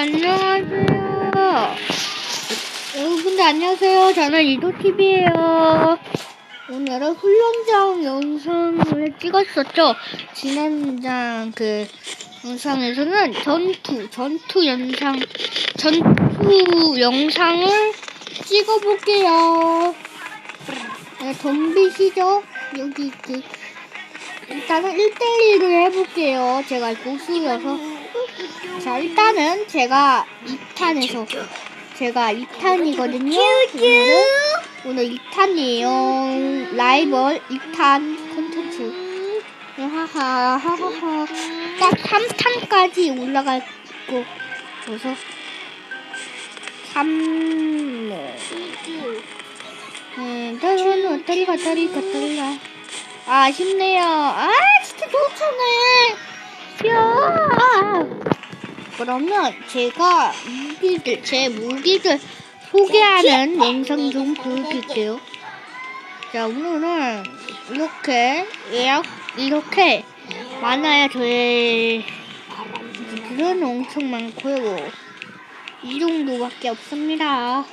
안녕하세요. 여러분들 안녕하세요. 저는 이도TV예요. 오늘은 훈련장 영상을 찍었었죠. 지난장 그 영상에서는 전투, 전투 영상, 전투 영상을 찍어볼게요. 네, 덤비시죠? 여기 이렇게. 일단은 1대1로 해볼게요. 제가 고수여서. 자, 일단은 제가 2탄에서 제가 2탄이거든요. 오늘은 오늘 2탄이에요. 라이벌 2탄 콘텐츠. 하하 하하하. 딱 3탄까지 올라갈 거 줘서 3 음, 저는 어떨리 갔다리가 아, 아쉽네요. 아, 진짜 좋잖아. 야. 그러면 제가 무기들, 제 무기들 소개하는 영상 좀 보여드릴게요. 자, 오늘은 이렇게 예약, 이렇게 많아요. 저의 무기들은 엄청 많고요. 이 정도밖에 없습니다.